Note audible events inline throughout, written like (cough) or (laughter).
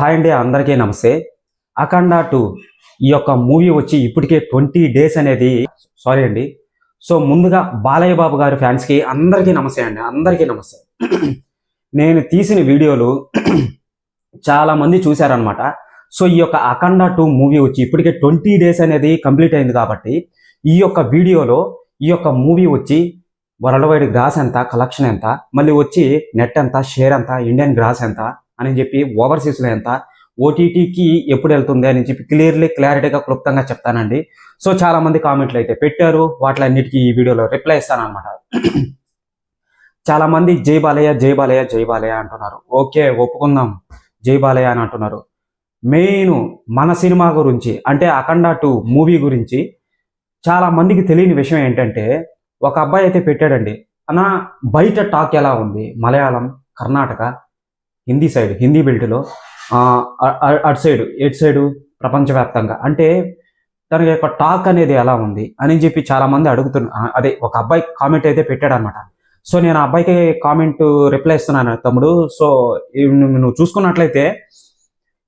Hi అండి అందరికీ నమస్తే. అఖండ టూ ఈ యొక్క మూవీ వచ్చి ఇప్పటికే ట్వంటీ డేస్ అనేది సారీ అండి. సో ముందుగా బాలయ్య బాబు గారి ఫ్యాన్స్కి అందరికీ నమస్తే అండి అందరికీ నమస్తే. నేను తీసిన వీడియోలు చాలామంది చూశారనమాట సో ఈ యొక్క అఖండ టూ మూవీ వచ్చి ఇప్పటికే ట్వంటీ డేస్ అనేది కంప్లీట్ అయింది కాబట్టి ఈ యొక్క వీడియోలో ఈ యొక్క మూవీ వచ్చి వరల్డ్ వైడ్ గ్రాస్ ఎంత కలెక్షన్ ఎంత మళ్ళీ వచ్చి నెట్ ఎంత షేర్ ఎంత ఇండియన్ గ్రాస్ ఎంత అని చెప్పి ఓవర్సీస్లో ఎంత? ఓటీటీకి ఎప్పుడు వెళ్తుంది అని చెప్పి క్లియర్లీ క్లారిటీగా క్లుప్తంగా చెప్తానండి. సో చాలా మంది కామెంట్లు అయితే పెట్టారు. వాటిలన్నిటికీ ఈ వీడియోలో రిప్లై ఇస్తానమాట చాలామంది జై బాలయ్య జై బాలయ్య జై బాలయ్య అంటున్నారు. ఓకే ఒప్పుకుందాం. జై బాలయ్య అని అంటున్నారు. మెయిన్ మన సినిమా గురించి అంటే అఖండ టూ మూవీ గురించి చాలామందికి తెలియని విషయం ఏంటంటే ఒక అబ్బాయి అయితే పెట్టాడండి. అన్న బయట టాక్ ఎలా ఉంది? మలయాళం కర్ణాటక హిందీ సైడ్ హిందీ బెల్ట్లో అటు సైడ్ ఎటు సైడు ప్రపంచవ్యాప్తంగా. అంటే తన యొక్క టాక్ అనేది ఎలా ఉంది అని చెప్పి చాలా మంది అడుగుతున్నా అదే ఒక అబ్బాయి కామెంట్ అయితే పెట్టాడు అనమాట సో నేను ఆ అబ్బాయికి కామెంట్ రిప్లై ఇస్తున్నాను తమ్ముడు. సో నువ్వు నువ్వు చూసుకున్నట్లయితే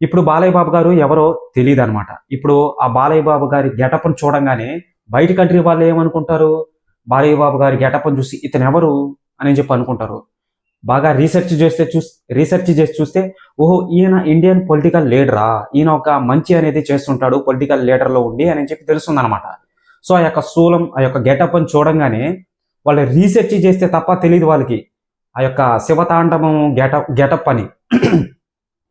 ఇప్పుడు బాలయ్య బాబు గారు ఎవరో తెలియదు అనమాట ఇప్పుడు ఆ బాలయ్య బాబు గారి గెటప్ను చూడంగానే బయట కంట్రీ వాళ్ళు ఏమనుకుంటారు? బాలయ్య బాబు గారి గెటప్ను చూసి ఇతను ఎవరు అని చెప్పి అనుకుంటారు. బాగా రీసెర్చ్ చేస్తే చూ రీసెర్చ్ చేసి చూస్తే ఓహో ఈయన ఇండియన్ పొలిటికల్ లీడరా ఈయన ఒక మంచి అనేది చేస్తుంటాడు పొలిటికల్ లీడర్లో ఉండి అని చెప్పి తెలుస్తుంది అనమాట సో ఆ యొక్క స్థూలం ఆ యొక్క గెటప్ అని చూడంగానే వాళ్ళు రీసెర్చ్ చేస్తే తప్ప తెలియదు వాళ్ళకి. ఆ యొక్క శివతాండవం గెటప్ గెటప్ అని. (clears throat)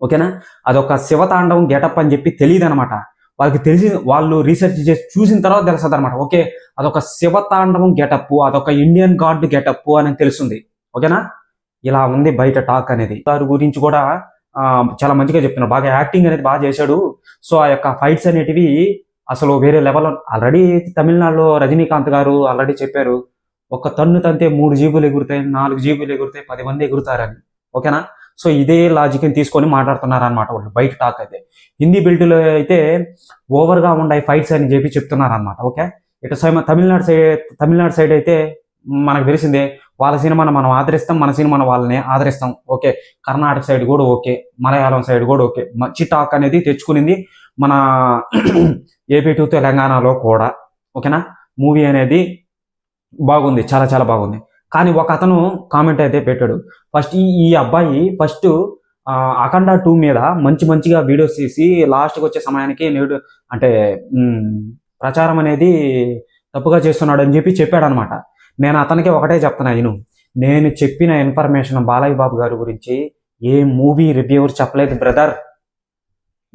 ఓకేనా? అదొక శివతాండవం గెటప్ అని చెప్పి తెలియదు అనమాట వాళ్ళకి తెలిసి వాళ్ళు రీసెర్చ్ చేసి చూసిన తర్వాత తెలుస్తుంది అనమాట ఓకే అదొక శివతాండవం గెటప్ అదొక ఇండియన్ గాడ్ గెటప్ అని తెలుస్తుంది. ఓకేనా? ఇలా ఉంది బయట టాక్ అనేది. గారి గురించి కూడా చాలా మంచిగా చెప్తున్నారు. బాగా యాక్టింగ్ అనేది బాగా చేశాడు. సో ఆ యొక్క ఫైట్స్ అనేటివి అసలు వేరే లెవెల్ ఆల్రెడీ తమిళనాడులో రజనీకాంత్ గారు ఆల్రెడీ చెప్పారు ఒక తన్ను తంతే మూడు జీబులు ఎగురుతాయి నాలుగు జీబులు ఎగురుతాయి పది మంది ఎగురుతారని. ఓకేనా? సో ఇదే లాజిక్ని తీసుకొని మాట్లాడుతున్నారనమాట వాళ్ళు బయట టాక్ అయితే. హిందీ బిల్డ్లో అయితే ఓవర్గా ఉండే ఫైట్స్ అని చెప్పి చెప్తున్నారనమాట ఓకే? ఇటు side Tamil Nadu side Tamil Nadu side అయితే మనకు తెలిసిందే వాళ్ళ సినిమాను మనం ఆదరిస్తాం మన సినిమాను వాళ్ళని ఆదరిస్తాం. ఓకే కర్ణాటక సైడ్ కూడా ఓకే మలయాళం సైడ్ కూడా ఓకే. మంచి టాక్ అనేది తెచ్చుకునింది మన (clears throat) ఏపీ టు తెలంగాణలో కూడా. ఓకేనా? మూవీ అనేది బాగుంది చాలా చాలా బాగుంది. కానీ ఒక అతను కామెంట్ అయితే పెట్టాడు. ఫస్ట్ ఈ ఈ అబ్బాయి ఫస్ట్ అఖండ టూ మీద మంచి మంచిగా వీడియోస్ తీసి లాస్ట్కి వచ్చే సమయానికి నేడు అంటే ప్రచారం అనేది తప్పుగా చేస్తున్నాడు అని చెప్పి చెప్పాడు అనమాట నేను అతనికి ఒకటే చెప్తున్నా నేను నేను చెప్పిన ఇన్ఫర్మేషన్ బాలయ్య బాబు గారి గురించి ఏ మూవీ రివ్యూవర్ చెప్పలేదు బ్రదర్.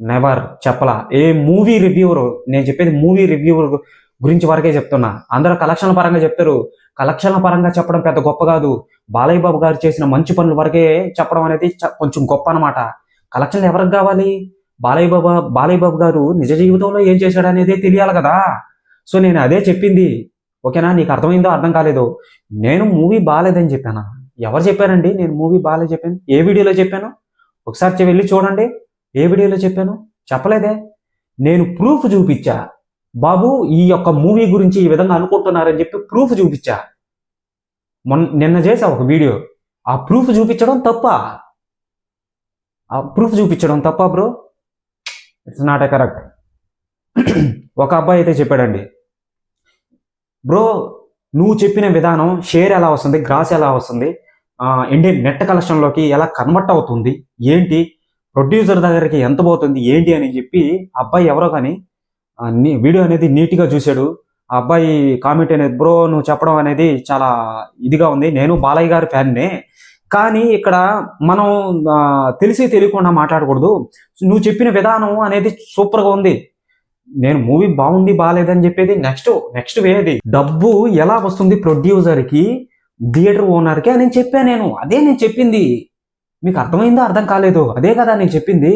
నెవర్ చెప్పలా. ఏ మూవీ రివ్యూవర్ నేను చెప్పేది మూవీ రివ్యూవర్ గురించి వరకే చెప్తున్నా. అందరూ కలెక్షన్ల పరంగా చెప్తారు. కలెక్షన్ల పరంగా చెప్పడం పెద్ద గొప్ప కాదు. బాలయ్య బాబు గారు చేసిన మంచి పనుల వరకే చెప్పడం అనేది చ- కొంచెం గొప్ప అనమాట కలెక్షన్లు ఎవరికి కావాలి? బాలయ్య బాబా బాలయ్య బాబు గారు నిజ జీవితంలో ఏం చేశాడు అనేది తెలియాలి కదా. సో నేను అదే చెప్పింది. ఓకేనా? నీకు అర్థమైందో అర్థం కాలేదో? నేను మూవీ బాగాలేదని చెప్పానా? ఎవరు చెప్పారండి? నేను మూవీ బాగాలేదు చెప్పాను. ఏ వీడియోలో చెప్పాను? ఒకసారి వెళ్ళి చూడండి. ఏ వీడియోలో చెప్పాను? చెప్పలేదే. నేను ప్రూఫ్ చూపించా. బాబు ఈ యొక్క మూవీ గురించి ఈ విధంగా అనుకుంటున్నారని చెప్పి ప్రూఫ్ చూపించా. మొన్న నిన్న చేసా ఒక వీడియో. ఆ ప్రూఫ్ చూపించడం తప్ప? ఆ ప్రూఫ్ చూపించడం తప్ప bro? It's not a correct. ఒక అబ్బాయి అయితే చెప్పాడండి. బ్రో నువ్వు చెప్పిన విధానం షేర్ ఎలా వస్తుంది గ్రాస్ ఎలా వస్తుంది ఇండియన్ నెట్ కలెక్షన్లోకి ఎలా కన్వర్ట్ అవుతుంది ఏంటి ప్రొడ్యూసర్ దగ్గరికి ఎంత పోతుంది ఏంటి అని చెప్పి అబ్బాయి ఎవరో కానీ వీడియో అనేది నీట్గా చూశాడు. ఆ అబ్బాయి కామెంట్ అనేది బ్రో నువ్వు చెప్పడం అనేది చాలా ఇదిగా ఉంది. నేను బాలయ్య గారి ఫ్యాన్నే. కానీ ఇక్కడ మనం తెలిసి తెలియకుండా మాట్లాడకూడదు. నువ్వు చెప్పిన విధానం అనేది సూపర్గా ఉంది. నేను మూవీ బాగుంది బాగాలేదని చెప్పేది నెక్స్ట్ నెక్స్ట్ వేది డబ్బు ఎలా వస్తుంది ప్రొడ్యూసర్కి థియేటర్ ఓనర్కి అని నేను చెప్పాను నేను. అదే నేను చెప్పింది. మీకు అర్థమైందో అర్థం కాలేదు? అదే కదా నేను చెప్పింది.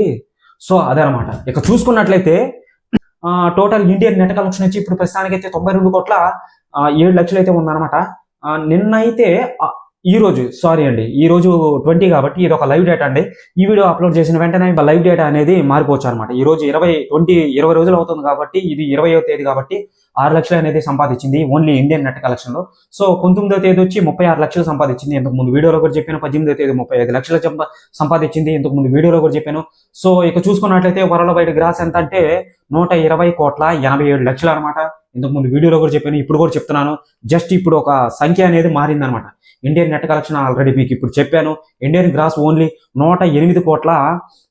సో అదే అనమాట ఇక చూసుకున్నట్లయితే టోటల్ ఇండియన్ నెట్ కలెక్షన్ వచ్చి ఇప్పుడు ప్రస్తుతానికి అయితే తొంభై రెండు కోట్ల ఏడు లక్షలు అయితే ఉందన్నమాట నిన్నైతే నిన్న అయితే ఈ రోజు సారీ అండి ఈ రోజు ట్వంటీ కాబట్టి ఇది ఒక లైవ్ డేటా అండి. ఈ వీడియో అప్లోడ్ చేసిన వెంటనే లైవ్ డేటా అనేది మారిపోవచ్చు అనమాట ఈ రోజు ఇరవై ట్వంటీ ఇరవై రోజులు అవుతుంది కాబట్టి ఇది ఇరవయో తేదీ కాబట్టి ఆరు లక్షలు అనేది సంపాదించింది ఓన్లీ ఇండియన్ నెట్ కలెక్షన్లో. సో పంతొమ్మిదో తేదీ వచ్చి ముప్పై ఆరు లక్షలు సంపాదించింది. ఇంతకు ముందు వీడియోలో కూడా చెప్పాను పద్దెనిమిదో తేదీ ముప్పై ఐదు లక్షలు సంపాదించింది. ఇంతకు ముందు వీడియోలో కూడా చెప్పాను. సో ఇక చూసుకున్నట్లయితే వరల్డ్ వైడ్ గ్రాస్ ఎంత అంటే నూట ఇరవై కోట్ల ఎనభై ఏడు లక్షలు అనమాట ఇంతకు ముందు వీడియోలో కూడా చెప్పాను ఇప్పుడు కూడా చెప్తున్నాను. జస్ట్ ఇప్పుడు ఒక సంఖ్య అనేది మారిందనమాట. ఇండియన్ నెట్ కలెక్షన్ ఆల్రెడీ మీకు ఇప్పుడు చెప్పాను. ఇండియన్ గ్రాస్ ఓన్లీ నూట ఎనిమిది కోట్ల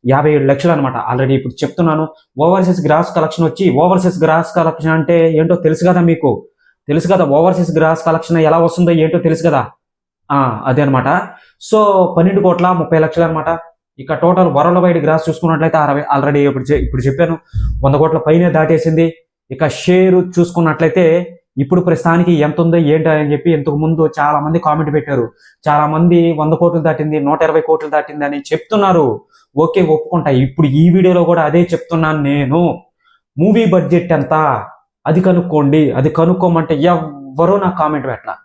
యాభై ఏడు లక్షలు అనమాట ఆల్రెడీ ఇప్పుడు చెప్తున్నాను. ఓవర్సీస్ గ్రాస్ కలెక్షన్ వచ్చి ఓవర్సీస్ గ్రాస్ కలెక్షన్ అంటే ఏంటో తెలుసు కదా మీకు? తెలుసు కదా ఓవర్సీస్ గ్రాస్ కలెక్షన్ ఎలా వస్తుందో ఏంటో తెలుసు కదా? అదే అనమాట. సో పన్నెండు కోట్ల ముప్పై లక్షలు అనమాట ఇక టోటల్ వరల్డ్ వైడ్ గ్రాస్ చూసుకున్నట్లయితే అరవై ఆల్రెడీ ఇప్పుడు ఇప్పుడు చెప్పాను. వంద కోట్ల పైనే దాటేసింది. ఇక షేర్ చూసుకున్నట్లయితే ఇప్పుడు ప్రస్తుతానికి ఎంత ఉందో ఏంటి అని చెప్పి ఇంతకు ముందు చాలా మంది కామెంట్ పెట్టారు. చాలా మంది వంద కోట్లు దాటింది నూట ఇరవై కోట్లు దాటింది అని చెప్తున్నారు. ఓకే ఒప్పుకుంటా. ఇప్పుడు ఈ వీడియోలో కూడా అదే చెప్తున్నాను నేను. మూవీ బడ్జెట్ ఎంత? అది కనుక్కోండి. అది కనుక్కోమంటే ఎవ్వరూ నాకు కామెంట్ పెట్టలా.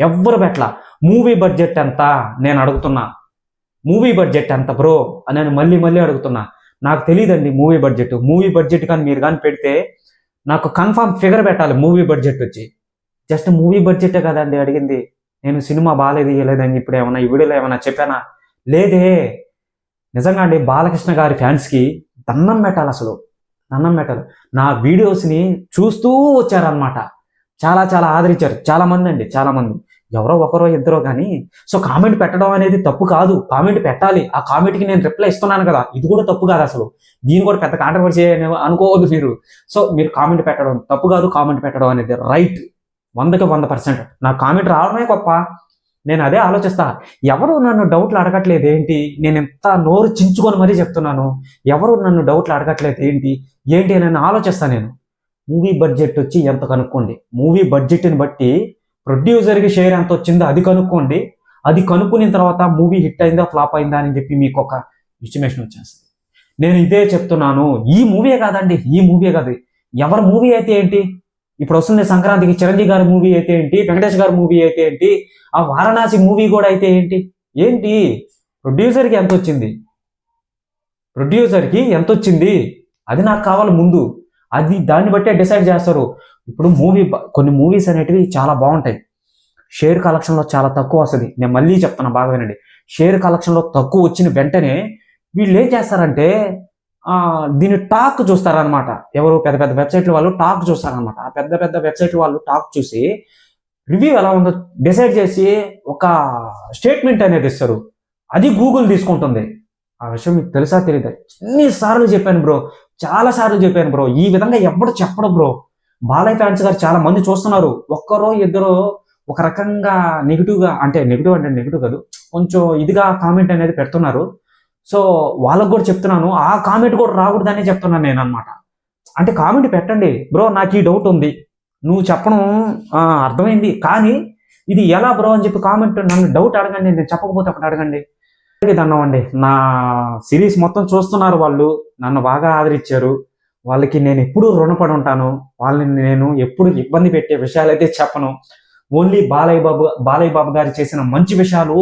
ఎవ్వరు పెట్టలా. మూవీ బడ్జెట్ ఎంత? నేను అడుగుతున్నా. మూవీ బడ్జెట్ ఎంత బ్రో? అని నేను మళ్ళీ మళ్ళీ అడుగుతున్నా. నాకు తెలియదండి మూవీ బడ్జెట్. మూవీ బడ్జెట్ కానీ మీరు కానీ పెడితే నాకు కన్ఫామ్ ఫిగర్ పెట్టాలి మూవీ బడ్జెట్ వచ్చి. జస్ట్ మూవీ బడ్జెటే కదండి అడిగింది. నేను సినిమా బాగాలేదు ఇవ్వలేదని ఇప్పుడు ఏమన్నా ఈ వీడియోలో ఏమైనా చెప్పానా? లేదే. నిజంగా అండి బాలకృష్ణ గారి ఫ్యాన్స్కి దండం పెట్టాలి అసలు. దండం పెట్టాలి. నా వీడియోస్ని చూస్తూ వచ్చారనమాట చాలా చాలా ఆదరించారు. చాలామంది అండి చాలామంది ఎవరో ఒకరో ఇద్దరో కానీ సో కామెంట్ పెట్టడం అనేది తప్పు కాదు. కామెంట్ పెట్టాలి. ఆ కామెంట్కి నేను రిప్లై ఇస్తున్నాను కదా. ఇది కూడా తప్పు కాదు అసలు. దీని కూడా పెద్ద కాంట్రవర్సీ అనుకోవద్దు మీరు. సో మీరు కామెంట్ పెట్టడం తప్పు కాదు. కామెంట్ పెట్టడం అనేది రైట్ వందకి వంద పర్సెంట్ నా కామెంట్ రావడమే గొప్ప. నేను అదే ఆలోచిస్తా. ఎవరు నన్ను డౌట్లు అడగట్లేదు ఏంటి? నేను ఎంత నోరు చించుకొని మరీ చెప్తున్నాను. ఎవరు నన్ను డౌట్లు అడగట్లేదు ఏంటి? ఏంటి అని ఆలోచిస్తాను నేను. మూవీ బడ్జెట్ వచ్చి ఎంత కనుక్కోండి. మూవీ బడ్జెట్ని బట్టి ప్రొడ్యూసర్కి షేర్ ఎంత వచ్చిందో అది కనుక్కోండి. అది కనుక్కున్న తర్వాత మూవీ హిట్ అయిందా ఫ్లాప్ అయిందా అని చెప్పి మీకు ఒక ఎస్టిమేషన్ వచ్చేస్తుంది. నేను ఇదే చెప్తున్నాను. ఈ మూవీయే కాదండి. ఈ మూవీయే కాదు. ఎవరి మూవీ అయితే ఏంటి? ఇప్పుడు వస్తుంది సంక్రాంతికి చిరంజీవి గారి మూవీ అయితే ఏంటి? వెంకటేష్ గారి మూవీ అయితే ఏంటి? ఆ వారణాసి మూవీ కూడా అయితే ఏంటి? ఏంటి? ప్రొడ్యూసర్కి ఎంత వచ్చింది? ప్రొడ్యూసర్కి ఎంత వచ్చింది? అది నాకు కావాలి ముందు. అది దాన్ని బట్టే డిసైడ్ చేస్తారు. ఇప్పుడు మూవీ కొన్ని మూవీస్ అనేటివి చాలా బాగుంటాయి. షేర్ కలెక్షన్లో చాలా తక్కువ వస్తుంది. నేను మళ్ళీ చెప్తాను బాగా వినండి. షేర్ కలెక్షన్లో తక్కువ వచ్చిన వెంటనే వీళ్ళు ఏం చేస్తారంటే దీని టాక్ చూస్తారనమాట ఎవరు పెద్ద పెద్ద వెబ్సైట్ల వాళ్ళు టాక్ చూస్తారనమాట ఆ పెద్ద పెద్ద వెబ్సైట్ల వాళ్ళు టాక్ చూసి రివ్యూ ఎలా ఉందో డిసైడ్ చేసి ఒక స్టేట్మెంట్ అనేది ఇస్తారు. అది గూగుల్ తీసుకుంటుంది. ఆ విషయం మీకు తెలుసా తెలియదు ఎన్నిసార్లు చెప్పాను బ్రో. చాలా సార్లు చెప్పాను బ్రో ఈ విధంగా ఎవడు చెప్పడు బ్రో. బాలయ్య ఫ్యాన్స్ గారు చాలా మంది చూస్తున్నారు. ఒక్కరో ఇద్దరో ఒక రకంగా నెగిటివ్గా అంటే నెగిటివ్ అంటే నెగిటివ్ కాదు కొంచెం ఇదిగా కామెంట్ అనేది పెడుతున్నారు. సో వాళ్ళకు కూడా చెప్తున్నాను ఆ కామెంట్ కూడా రాకూడదనే చెప్తున్నాను నేను అనమాట అంటే కామెంట్ పెట్టండి. బ్రో నాకు ఈ డౌట్ ఉంది. నువ్వు చెప్పడం అర్థమైంది. కానీ ఇది ఎలా బ్రో అని చెప్పి కామెంట్ నన్ను డౌట్ అడగండి నేను చెప్పకపోతే అప్పుడు అడగండి. దండం అండి. నా సిరీస్ మొత్తం చూస్తున్నారు వాళ్ళు. నన్ను బాగా ఆదరించారు. వాళ్ళకి నేను ఎప్పుడు రుణపడి ఉంటాను. వాళ్ళని నేను ఎప్పుడు ఇబ్బంది పెట్టే విషయాలు అయితే చెప్పను. ఓన్లీ బాలయ్య బాబు బాలయ్య బాబు గారు చేసిన మంచి విషయాలు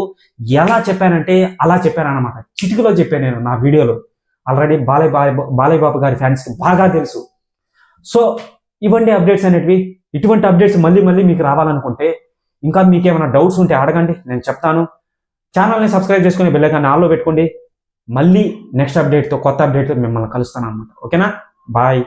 ఎలా చెప్పానంటే అలా చెప్పానమాట చిటికలో చెప్పాను నేను నా వీడియోలో. ఆల్రెడీ బాలయ్య బాలయ్య బాలయ్య బాబు గారి ఫ్యాన్స్కి బాగా తెలుసు. సో ఇవ్వండి అప్డేట్స్ అనేటివి. ఇటువంటి అప్డేట్స్ మళ్ళీ మళ్ళీ మీకు రావాలనుకుంటే ఇంకా మీకేమైనా డౌట్స్ ఉంటే అడగండి. నేను చెప్తాను. ఛానల్ని సబ్స్క్రైబ్ చేసుకుని బెల్లైకాన్ని ఆల్లో పెట్టుకోండి. మళ్ళీ నెక్స్ట్ అప్డేట్తో కొత్త అప్డేట్తో మిమ్మల్ని కలుస్తాను అనమాట ఓకేనా బాయ్